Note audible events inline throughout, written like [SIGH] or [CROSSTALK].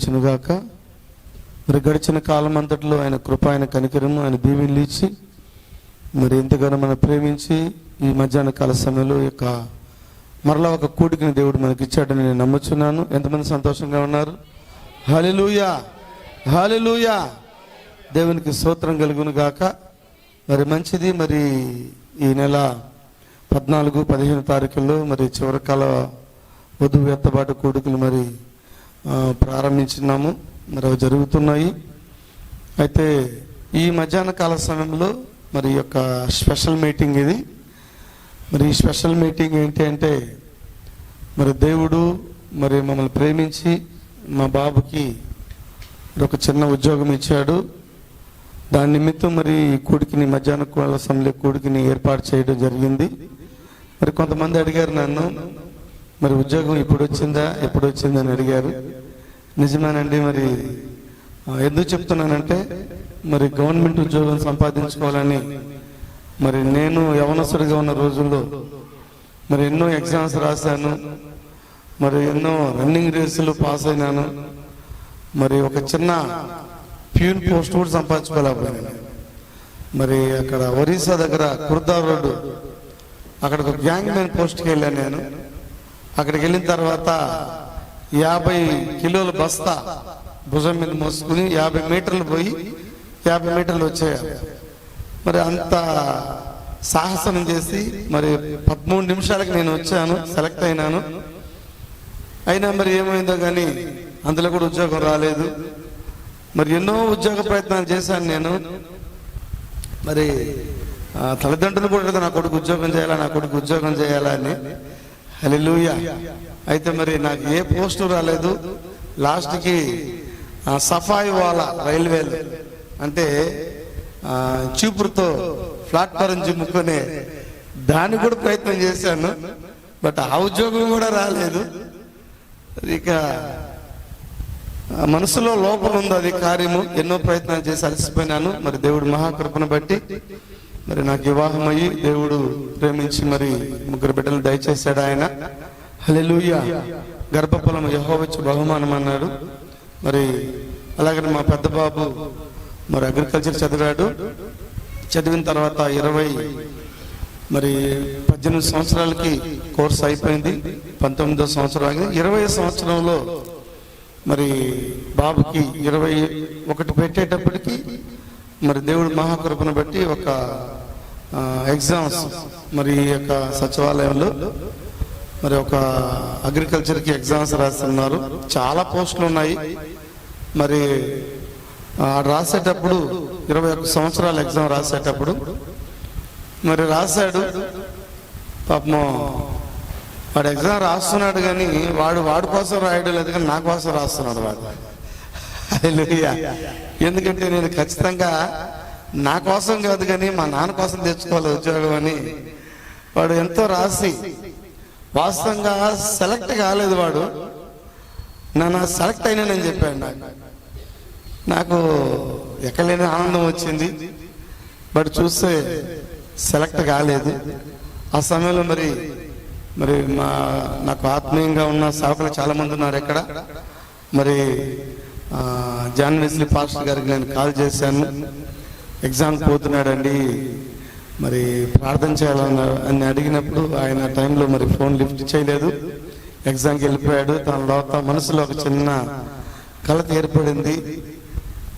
ఇచ్చినగాక మరి గడిచిన కాలం అంతటిలో ఆయన కృప ఆయన కనికరము ఆయన దీవెనలు ఇచ్చి మరి ఎంతగానో మనం ప్రేమించి ఈ మధ్యాహ్న కాల సమయంలో యొక్క మరలా ఒక కూడికని దేవుడు మనకి ఇచ్చాడని నేను నమ్ముచున్నాను. ఎంతమంది సంతోషంగా ఉన్నారు? హాలెలూయా హాలెలూయా దేవునికి స్తోత్రం కలుగును గాక మరి మంచిది మరి ఈ నెల పద్నాలుగు పదిహేను తారీఖుల్లో మరి చివరి కాల వధువు ఎత్తబాటు కూడుకులు మరి ప్రారంభించినాము. మరి అవి జరుగుతున్నాయి. అయితే ఈ మధ్యాహ్న కాల సమయంలో మరి యొక్క స్పెషల్ మీటింగ్ ఇది. మరి ఈ స్పెషల్ మీటింగ్ ఏంటి అంటే మరి దేవుడు మరి మమ్మల్ని ప్రేమించి మా బాబుకి ఒక చిన్న ఉద్యోగం ఇచ్చాడు. దాని నిమిత్తం మరి కూడికిని మధ్యాహ్న కాల సమయంలో కూడికిని ఏర్పాటు చేయడం జరిగింది. మరి కొంతమంది అడిగారు నన్ను మరి ఉద్యోగం ఇప్పుడు వచ్చిందా ఎప్పుడు వచ్చిందని అడిగారు. నిజమేనండి మరి ఎందుకు చెప్తున్నానంటే మరి గవర్నమెంట్ ఉద్యోగం సంపాదించుకోవాలని మరి నేను యవనస్తుడిగా ఉన్న రోజుల్లో మరి ఎన్నో ఎగ్జామ్స్ రాశాను మరి ఎన్నో రన్నింగ్ రేసులు పాస్ అయినాను మరి ఒక చిన్న ప్యూన్ పోస్ట్ కూడా సంపాదించుకోలేకపోయాను. మరి అక్కడ ఒరిస్సా దగ్గర కుర్దా రోడ్డు అక్కడ ఒక గ్యాంగ్ మ్యాన్ పోస్ట్కి వెళ్ళాను నేను. అక్కడికి వెళ్ళిన తర్వాత యాభై కిలోల బస్తా భుజం మీద మోసుకుని యాభై మీటర్లు పోయి యాభై మీటర్లు వచ్చేయాలి. మరి అంత సాహసం చేసి మరి పదమూడు నిమిషాలకి నేను వచ్చాను సెలెక్ట్ అయినాను. అయినా మరి ఏమైందో కానీ అందులో కూడా ఉద్యోగం రాలేదు. మరి ఎన్నో ఉద్యోగ ప్రయత్నాలు చేశాను నేను. మరి తల్లిదండ్రులు కూడా నా కొడుకు ఉద్యోగం చేయాలా నా కొడుకు ఉద్యోగం చేయాలా అని హల్లెలూయా. అయితే మరి నాకు ఏ పోస్టు రాలేదు. లాస్ట్కి సఫాయి వాలా రైల్వేలు. అంటే చూపురుతో ప్లాట్ఫారం చిమ్ముకునే దాన్ని కూడా ప్రయత్నం చేశాను. బట్ ఆ ఉద్యోగం కూడా రాలేదు. ఇక మనసులో లోపల ఉంది అది కార్యము. ఎన్నో ప్రయత్నాలు చేసి అలసిపోయినాను. మరి దేవుడు మహాకృపను బట్టి మరి నాకు వివాహం అయ్యి దేవుడు ప్రేమించి మరి ముగ్గురు బిడ్డలు దయచేశాడు ఆయన. హలెలుయ గర్భఫలం యహోవచ్చు బహుమానం అన్నాడు. మరి అలాగే మా పెద్ద బాబు మరి అగ్రికల్చర్ చదివాడు. చదివిన తర్వాత ఇరవై మరి పద్దెనిమిది సంవత్సరాలకి కోర్స్ అయిపోయింది. పంతొమ్మిదో సంవత్సరం ఇరవై సంవత్సరంలో మరి బాబుకి ఇరవై ఒకటి పెట్టేటప్పటికి మరి దేవుడు మహాకృపను బట్టి ఒక ఎగ్జామ్స్ మరి ఈ యొక్క సచివాలయంలో మరి ఒక అగ్రికల్చర్కి ఎగ్జామ్స్ రాస్తున్నారు. చాలా పోస్టులు ఉన్నాయి. మరి రాసేటప్పుడు ఇరవై ఒక్క సంవత్సరాల ఎగ్జామ్ రాసేటప్పుడు మరి రాశాడు. పాపం వాడు ఎగ్జామ్ రాస్తున్నాడు కానీ వాడు వాడి కోసం రాయడం లేదు కానీ నా కోసం రాస్తున్నాడు వాడు. ఎందుకంటే నేను ఖచ్చితంగా నా కోసం కాదు కానీ మా నాన్న కోసం తెచ్చుకోవాలి ఉద్యోగం అని. వాడు ఎంతో రాసి వాస్తవంగా సెలెక్ట్ కాలేదు వాడు. నన్ను సెలెక్ట్ అయినానని చెప్పాడు నాకు. నాకు ఎక్కలేని ఆనందం వచ్చింది. బట్ చూస్తే సెలెక్ట్ కాలేదు. ఆ సమయంలో మరి మరి మా నాకు ఆత్మీయంగా ఉన్న సేవకులు చాలా మంది ఉన్నారు ఇక్కడ మరి జాన్ వెస్లీ పాస్టర్ గారికి నేను కాల్ చేశాను. ఎగ్జామ్ పోతున్నాడండి. మరి ప్రార్థన చేయాలని అని అడిగినప్పుడు ఆయన టైంలో మరి ఫోన్ లిఫ్ట్ చేయలేదు. ఎగ్జామ్కి వెళ్ళిపోయాడు. తన లోపల మనసులో ఒక చిన్న కలత ఏర్పడింది.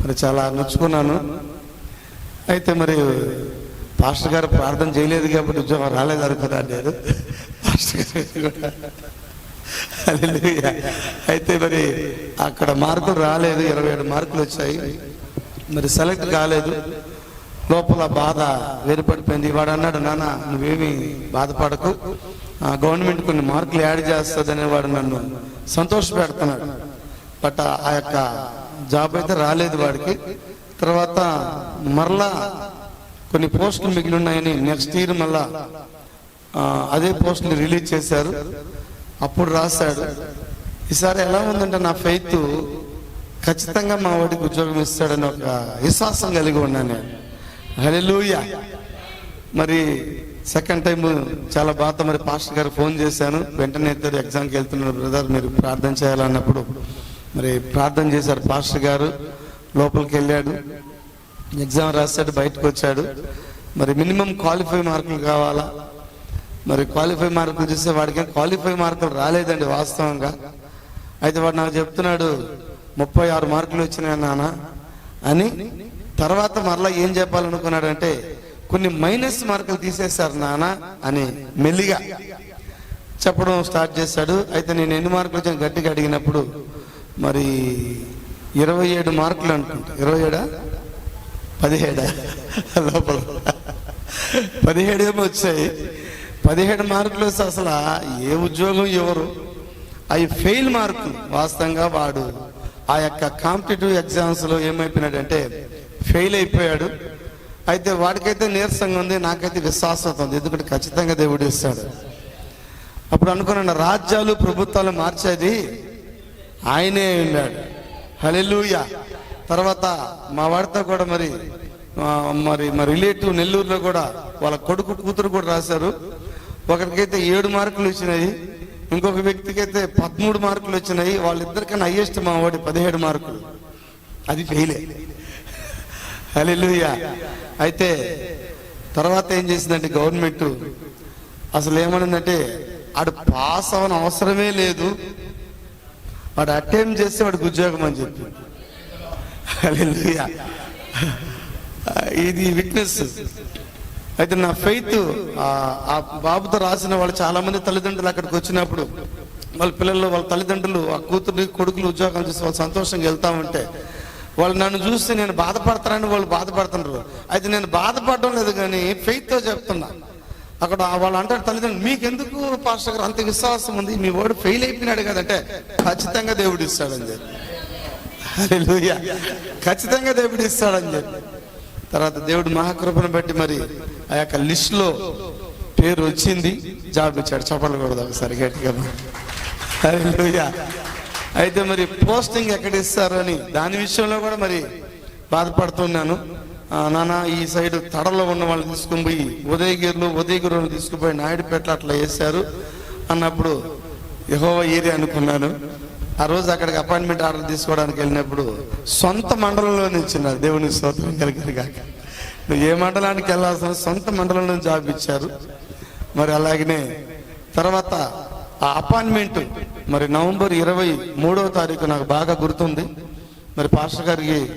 మరి చాలా నొచ్చుకున్నాను. అయితే మరి పాస్టర్ గారు ప్రార్థన చేయలేదు కాబట్టి ఉద్యోగం రాలేదు అనుకున్నా నేను. పాస్టర్ గారు కూడా అయితే మరి అక్కడ మార్కులు రాలేదు ఇరవై ఏడు మార్కులు వచ్చాయి. మరి సెలెక్ట్ కాలేదు. లోపల బాధ వేరుపడిపోయింది. వాడు అన్నాడు నాన్న నువ్వేమి బాధపడకు. ఆ, గవర్నమెంట్ కొన్ని మార్కులు యాడ్ చేస్తుందనే వాడు నన్ను సంతోష పెడుతున్నాడు బట్ ఆ- యొక్క జాబ్ అయితే రాలేదు వాడికి. తర్వాత మరలా కొన్ని పోస్టులు మిగిలి ఉన్నాయని నెక్స్ట్ ఇయర్ మళ్ళా అదే పోస్టులు రిలీజ్ చేశారు. అప్పుడు రాశాడు ఈసారి ఎలా ఉందంటే నా ఫెయిత్ ఖచ్చితంగా మా వాడికి ఉద్యోగం ఇస్తాడని ఒక విశ్వాసం కలిగి ఉన్నాను నేను. హల్లెలూయా. మరి సెకండ్ టైం చాలా బాధ మరి పాస్టర్ గారు ఫోన్ చేశాను. వెంటనే ఇద్దరు ఎగ్జామ్కి వెళ్తున్నారు బ్రదర్ మీరు ప్రార్థన చేయాలన్నప్పుడు. మరి ప్రార్థన చేశారు పాస్టర్ గారు లోపలికి వెళ్ళాడు. ఎగ్జామ్ రాశాడు బయటకు వచ్చాడు. మరి మినిమం క్వాలిఫై మార్కులు కావాలా? మరి క్వాలిఫై మార్కులు చూస్తే వాడికి క్వాలిఫై మార్కులు రాలేదండి వాస్తవంగా. అయితే వాడు నాకు చెప్తున్నాడు ముప్పై ఆరు మార్కులు వచ్చినాయి నాన్న అని. తర్వాత మరలా ఏం చెప్పాలనుకున్నాడంటే కొన్ని మైనస్ మార్కులు తీసేశారు నాన్న అని మెల్లిగా చెప్పడం స్టార్ట్ చేశాడు అయితే నేను ఎన్ని మార్కులు వచ్చాను గట్టిగా అడిగినప్పుడు మరి ఇరవై ఏడు మార్కులు అనుకుంటా. ఇరవై ఏడా? పదిహేడా? లోపల. పదిహేడు ఏమో వచ్చాయి. పదిహేడు మార్కులు వస్తే అసలు ఏ ఉద్యోగం ఎవరు? అవి ఫెయిల్ మార్కులు వాస్తవంగా వాడు ఆ యొక్క కాంపిటేటివ్ ఎగ్జామ్స్లో ఏమైపోయినాడంటే ఫెయిల్ అయిపోయాడు. అయితే వాడికైతే నీరసంగా ఉంది నాకైతే విశ్వాసత ఉంది. ఎందుకంటే ఖచ్చితంగా దేవుడు ఇస్తాడు. అప్పుడు అనుకున్నాను రాజ్యాలు ప్రభుత్వాలు మార్చేది ఆయనే ఉన్నాడు హలెలూయ తర్వాత మా వాడితో కూడా మరి మరి మా రిలేటివ్ నెల్లూరులో కూడా వాళ్ళ కొడుకు కూతురు కూడా రాశారు. ఒకరికైతే ఏడు మార్కులు వచ్చినాయి ఇంకొక వ్యక్తికి అయితే పదమూడు మార్కులు వచ్చినాయి వాళ్ళిద్దరికన్నా హయ్యెస్ట్ మా వాడి పదిహేడు మార్కులు. అది ఫెయిలే అలెలుయ్యా అయితే తర్వాత ఏం చేసిందంటే గవర్నమెంట్ అసలు ఏమనిందంటే ఆడు పాస్ అవన అవసరమే లేదు వాడు అటెంప్ట్ చేస్తే వాడికి ఉద్యోగం అని చెప్పి. అలెలుయ్యా ఇది విట్నెస్ అయితే నా ఫెయిత్ ఆ బాబుతో రాసిన వాళ్ళు చాలా మంది తల్లిదండ్రులు అక్కడికి వచ్చినప్పుడు వాళ్ళ పిల్లలు వాళ్ళ తల్లిదండ్రులు ఆ కూతురు కొడుకులు ఉద్యోగాలు చేసి వాళ్ళు సంతోషంగా వెళ్తా ఉంటే వాళ్ళు నన్ను చూస్తే నేను బాధపడతానని వాళ్ళు బాధపడుతున్నారు అయితే నేను బాధపడడం లేదు కానీ ఫెయిత్తో చెప్తున్నా. అక్కడ వాళ్ళు అంటారు తల్లిదండ్రులు మీకెందుకు పాస్టర్ గారు అంత విశ్వాసం ఉంది? మీ వాడు ఫెయిల్ అయిపోయినాడు కదంటే ఖచ్చితంగా దేవుడు ఇస్తాడని చెప్పి. ఖచ్చితంగా దేవుడు ఇస్తాడని చెప్పి. తర్వాత దేవుడు మహాకృపను బట్టి మరి ఆ యొక్క లిస్ట్లో పేరు వచ్చింది. జాబ్ ఇచ్చాడు. చప్పట్లు కూడా ఒకసారి గట్టిగా అయితే మరి పోస్టింగ్ ఎక్కడ ఇస్తారు అని దాని విషయంలో కూడా మరి బాధపడుతున్నాను. నానా నాన్న ఈ సైడ్ తడలో ఉన్న వాళ్ళు తీసుకుని పోయి ఉదయగిరిలో ఉదయగిరిలో తీసుకుపోయి నాయుడుపేట అట్లా వేశారు అన్నప్పుడు యహోవా ఏరియా అనుకున్నాను. ఆ రోజు అక్కడికి అపాయింట్మెంట్ ఆర్డర్ తీసుకోవడానికి వెళ్ళినప్పుడు సొంత మండలంలో ఇచ్చినారు. దేవుని స్తోత్రం కలిగారు కాక ఏ మండలానికి వెళ్ళాల్సిన సొంత మండలంలో జాబ్ ఇచ్చారు. మరి అలాగనే తర్వాత ఆ అపాయింట్మెంట్ మరి నవంబర్ ఇరవై మూడవ తారీఖు నాకు బాగా గుర్తుంది. మరి పాస్టర్ గారికి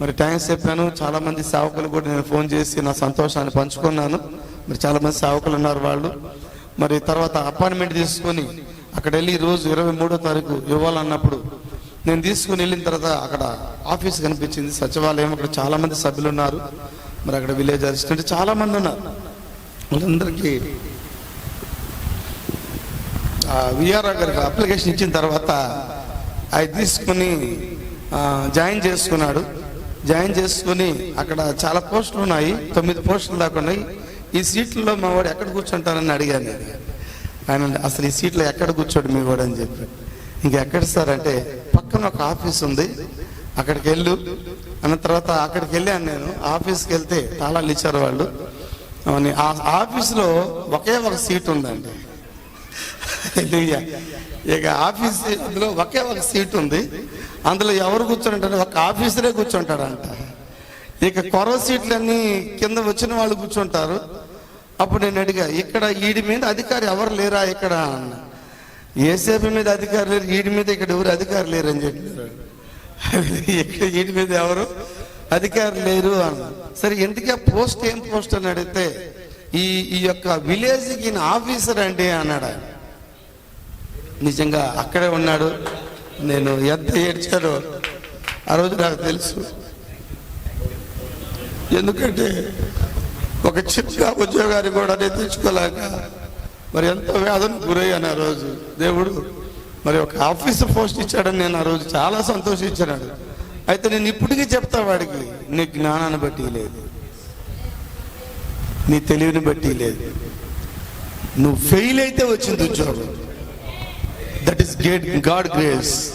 మరి థ్యాంక్స్ చెప్పాను. చాలామంది సేవకులు కూడా నేను ఫోన్ చేసి నా సంతోషాన్ని పంచుకున్నాను. మరి చాలామంది సేవకులు ఉన్నారు వాళ్ళు. మరి తర్వాత అపాయింట్మెంట్ తీసుకొని అక్కడ వెళ్ళి రోజు ఇరవై మూడో తారీఖు ఇవ్వాలన్నప్పుడు నేను తీసుకుని వెళ్ళిన తర్వాత అక్కడ ఆఫీస్ కనిపించింది. సచివాలయం అక్కడ చాలామంది సభ్యులు ఉన్నారు. మరి అక్కడ విలేజ్ అసిస్టెంట్ చాలా మంది ఉన్నారు. వాళ్ళందరికీ విఆర్ఆర్ గారికి అప్లికేషన్ ఇచ్చిన తర్వాత అవి తీసుకుని జాయిన్ చేసుకున్నాడు. జాయిన్ చేసుకుని అక్కడ చాలా పోస్టులు ఉన్నాయి. తొమ్మిది పోస్టులు దాకా ఉన్నాయి. ఈ సీట్లలో మా వాడు ఎక్కడ కూర్చుంటారని అడిగాను ఆయన అసలు ఈ సీట్లో ఎక్కడ కూర్చోడు మీ వాడు? అని చెప్పి. ఇంకెక్కడ సార్? అంటే పక్కన ఒక ఆఫీస్ ఉంది. అక్కడికి వెళ్ళు. అన్న తర్వాత అక్కడికి వెళ్ళాను నేను. ఆఫీస్కి వెళ్తే తాళాలు ఇచ్చారు వాళ్ళు. అవన్నీ. ఆ ఆఫీస్లో ఒకే ఒక సీట్ ఉందండి. ఇక ఆఫీస్ అందులో ఒకే ఒక సీట్ ఉంది. అందులో ఎవరు కూర్చుంటారు ఒక ఆఫీసరే కూర్చుంటాడంట. ఇక కొరవ సీట్లన్నీ కింద వచ్చిన వాళ్ళు కూర్చుంటారు. అప్పుడు నేను అడిగా ఇక్కడ వీడి మీద అధికారి ఎవరు లేరా ఇక్కడ? అన్న. ఏసేపీ మీద అధికారి లేరు వీడి మీద ఇక్కడ ఎవరు అధికారి లేరు అని చెప్పారు. ఇక్కడ మీద ఎవరు అధికారులు లేరు అన్న. సరే ఎందుకే పోస్ట్ ఏం పోస్ట్ అని అడిగితే ఈ ఈ యొక్క విలేజ్కి ఈయన ఆఫీసర్ అండి అన్నాడు ఆయన. నిజంగా అక్కడే ఉన్నాడు. నేను ఎంత ఏడ్చాడో ఆ రోజు నాకు తెలుసు. ఎందుకంటే ఒక చిన్న ఉద్యోగాన్ని కూడా నేను తెచ్చుకోలేక మరి ఎంతో వేదన గురయ్యాను ఆ రోజు. దేవుడు మరి ఒక ఆఫీసర్ పోస్ట్ ఇచ్చాడని నేను ఆ రోజు చాలా సంతోషించాడు అయితే నేను ఇప్పటికీ చెప్తా వాడికి నీ జ్ఞానాన్ని బట్టి లేదు. నీ తెలివిని బట్టి లేదు. నువ్వు ఫెయిల్ అయితే వచ్చింది ఉద్యోగం. That is great God grace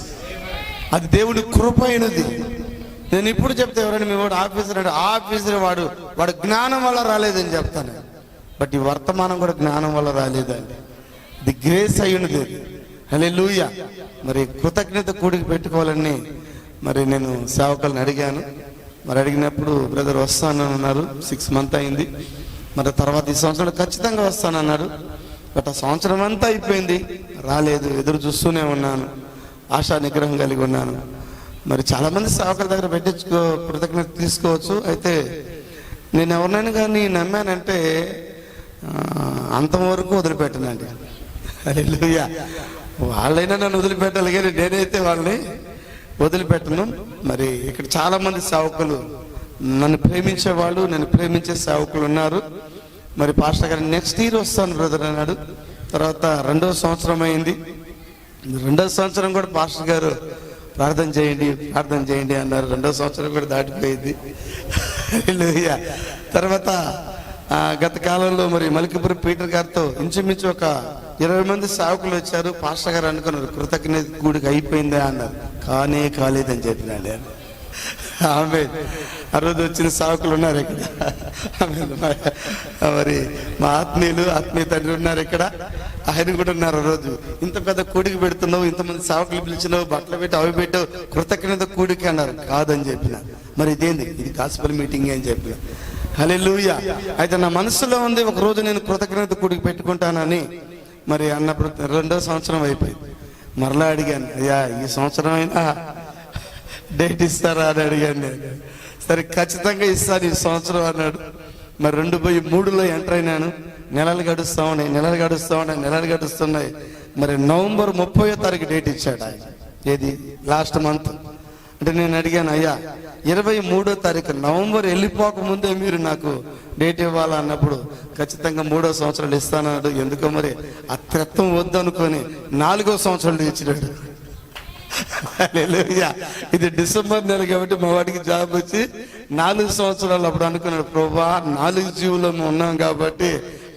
అది దేవుని కృప అయినది. నేను ఇప్పుడు చెప్తే ఎవరైనా మీ వాడు ఆఫీసర్ అంటే ఆఫీసర్ వాడు వాడు జ్ఞానం వల్ల రాలేదని చెప్తాను. బట్ ఈ వర్తమానం కూడా జ్ఞానం వల్ల రాలేదండి. ది గ్రేస్ అయి ఉన్నది. అలే లూయ మరి కృతజ్ఞత కూడికి పెట్టుకోవాలని మరి నేను సేవకులను అడిగాను. మరి అడిగినప్పుడు బ్రదర్ వస్తానన్నారు సిక్స్ మంత్ అయింది. మరి తర్వాత ఈ సంవత్సరం ఖచ్చితంగా వస్తానన్నారు. బట్ ఆ సంవత్సరం అంతా అయిపోయింది. రాలేదు. ఎదురు చూస్తూనే ఉన్నాను. ఆశా నిగ్రహం కలిగి ఉన్నాను. మరి చాలామంది సేవకుల దగ్గర పెట్టించుకో కృతజ్ఞత తీసుకోవచ్చు. అయితే నేను ఎవరినైనా కానీ నమ్మానంటే ఆ, అంతవరకు వదిలిపెట్టనండి. హల్లెలూయా. వాళ్ళైనా నన్ను వదిలిపెట్టాలి కానీ నేనైతే వాళ్ళని వదిలిపెట్టను. మరి ఇక్కడ చాలామంది సేవకులు నన్ను ప్రేమించే వాళ్ళు నన్ను ప్రేమించే సేవకులు ఉన్నారు. మరి పాస్టర్ గారు నెక్స్ట్ ఇయర్ వస్తాను బ్రదర్ అన్నాడు. తర్వాత రెండో సంవత్సరం అయింది. రెండో సంవత్సరం కూడా పాస్టర్ గారు ప్రార్థన చేయండి ప్రార్థన చేయండి అన్నారు. రెండో సంవత్సరం కూడా దాటిపోయింది. [LAUGHS] తర్వాత గత కాలంలో మరి మలికిపురం పీటర్ గారితో ఇంచుమించు ఒక ఇరవై మంది సేవకులు వచ్చారు. పాస్టర్ గారు అనుకున్నారు కృతజ్ఞత కూడికి అయిపోయిందా అన్నారు. కానే కాలేదని చెప్పినాడు ఆమె ఆ రోజు వచ్చిన సాకులు ఉన్నారు ఇక్కడ. మరి మా ఆత్మీయులు ఆత్మీయ తండ్రి ఉన్నారు ఇక్కడ. ఆయన కూడా ఉన్నారు ఆ రోజు. ఇంత పెద్ద కూడికి పెడుతున్నావు ఇంతమంది సాకులు పిలిచినావు బట్టలు పెట్టి అవి పెట్టావు కృతజ్ఞత కూడికి అన్నారు. కాదని చెప్పిన. మరి ఇదేంది? ఇది కాస్పల్ మీటింగ్ అని చెప్పిన. హలే అయితే నా మనసులో ఉంది ఒక రోజు నేను కృతజ్ఞత కూడికి పెట్టుకుంటానని. మరి అన్నప్పుడు రెండో సంవత్సరం అయిపోయింది. మరలా అడిగాను అయ్యా ఈ సంవత్సరం అయినా డేట్ ఇస్తారా? అని అడిగాను నేను. సరే ఖచ్చితంగా ఇస్తాను ఈ సంవత్సరం అన్నాడు. మరి రెండు పోయి మూడులో ఎంటర్ అయినాను. నెలలు గడుస్తూ ఉన్నాయి నెలలు గడుస్తూ ఉన్నాయి నెలలు గడుస్తున్నాయి. మరి నవంబర్ ముప్పై తారీఖు డేట్ ఇచ్చాడు ఆయన. ఏది? Last month. అంటే నేను అడిగాను అయ్యా ఇరవై మూడో తారీఖు నవంబర్ వెళ్ళిపోక ముందే మీరు నాకు డేట్ ఇవ్వాలా? అన్నప్పుడు ఖచ్చితంగా మూడో సంవత్సరాలు ఇస్తానన్నాడు. ఎందుకో మరి? ఆ త్రెత్తం వద్దనుకొని నాలుగో సంవత్సరాలు ఇచ్చినాడు. ఇది డిసెంబర్ నెల కాబట్టి మా వాడికి జాబ్ వచ్చి నాలుగు సంవత్సరాలు అప్పుడు అనుకున్నాడు. ప్రభా నాలుగు జీవులు ఉన్నాం కాబట్టి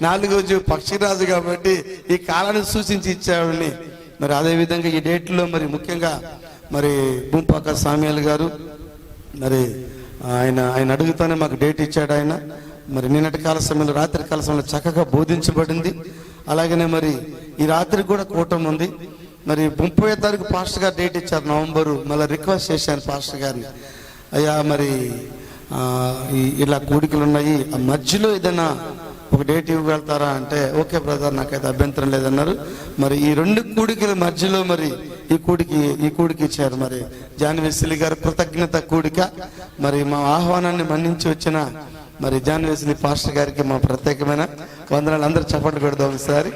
నాలుగో జీవి పక్షిరాజు కాబట్టి ఈ కాలాన్ని సూచించి ఇచ్చాడని మరి అదే విధంగా ఈ డేట్లో మరి ముఖ్యంగా మరి భూపాక సామ్యాల్ గారు మరి ఆయన ఆయన అడుగుతానే మాకు డేట్ ఇచ్చాడు ఆయన. మరి నిన్నటి కాల సమయంలో రాత్రి కాల సమయంలో చక్కగా బోధించబడింది. అలాగనే మరి ఈ రాత్రి కూడా కూటం ఉంది. మరి ముప్పై తారీఖు పాస్టర్ గారు డేట్ ఇచ్చారు నవంబరు. మళ్ళీ రిక్వెస్ట్ చేశాను పాస్టర్ గారిని. అయ్యా మరి ఇలా కూడికలు ఉన్నాయి. ఆ మధ్యలో ఏదైనా ఒక డేట్ ఇవ్వగలుగుతారా అంటే ఓకే బ్రదర్ నాకైతే అభ్యంతరం లేదన్నారు. మరి ఈ రెండు కూడికల మధ్యలో మరి ఈ కూడికి ఈ కూడికి ఇచ్చారు మరి. జాన్ గారు కృతజ్ఞత కూడిక. మరి మా ఆహ్వానాన్ని మన్నించి వచ్చిన మరి జాన్ పాస్టర్ గారికి మా ప్రత్యేకమైన వందనాలు. అందరూ చప్పట్లు పెడదాం ఒకసారి.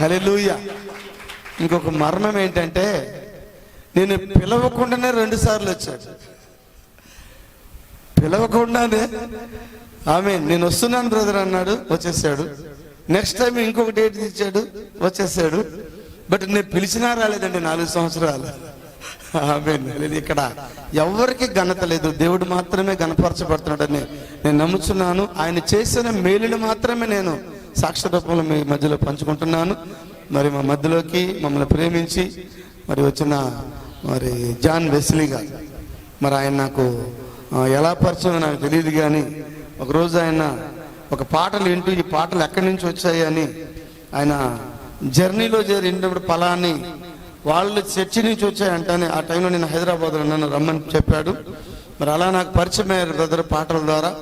హలెలూయ ఇంకొక మర్మం ఏంటంటే నేను పిలవకుండానే రెండు సార్లు వచ్చాడు. పిలవకుండానే ఆమె నేను వస్తున్నాను బ్రదర్ అన్నాడు వచ్చేసాడు. నెక్స్ట్ టైం ఇంకొక డేట్ ఇచ్చాడు వచ్చేసాడు. బట్ నేను పిలిచినా రాలేదండి నాలుగు సంవత్సరాలు. ఆమె ఇక్కడ ఎవరికి ఘనత లేదు దేవుడు మాత్రమే గణపరచబడుతున్నాడని నేను నమ్ముతున్నాను ఆయన చేసిన మేలుని మాత్రమే నేను సాక్షి రూపంలో మీ మధ్యలో పంచుకుంటున్నాను. మరి మా మధ్యలోకి మమ్మల్ని ప్రేమించి మరి వచ్చిన మరి జాన్ వెస్లీగా మరి ఆయన నాకు ఎలా పరిచయం నాకు తెలియదు కానీ ఒకరోజు ఆయన ఒక పాటలు వింటూ ఈ పాటలు ఎక్కడి నుంచి వచ్చాయి అని ఆయన జర్నీలో చేరినప్పుడు ఫలాన్ని వాళ్ళు చర్చి నుంచి వచ్చాయంటని ఆ టైంలో నేను హైదరాబాద్లో నన్ను రమ్మని చెప్పాడు. మరి అలా నాకు పరిచయం అయ్యారు బ్రదర్ పాటల ద్వారా.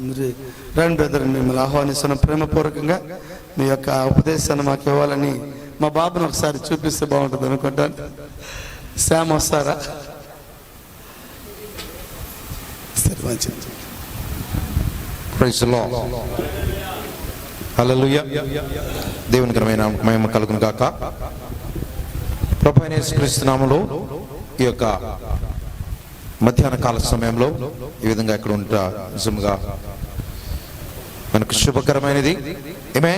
మరి రండి బ్రదర్ మిమ్మల్ని ఆహ్వానిస్తున్న ప్రేమపూర్వకంగా. మీ యొక్క ఉపదేశాన్ని మాకు ఇవ్వాలని మా బాబుని ఒకసారి చూపిస్తే బాగుంటుంది అనుకుంటాను శామ్ వస్తారా? సరే మంచిది. Praise hallelujah. దేవుని క్రమైన మహిమ కలుగును గాక. ప్రభు ఈ యొక్క మధ్యాహ్న కాల సమయంలో ఈ విధంగా ఇక్కడ ఉంటా నిజంగా మనకు శుభకరమైనది. ఏమే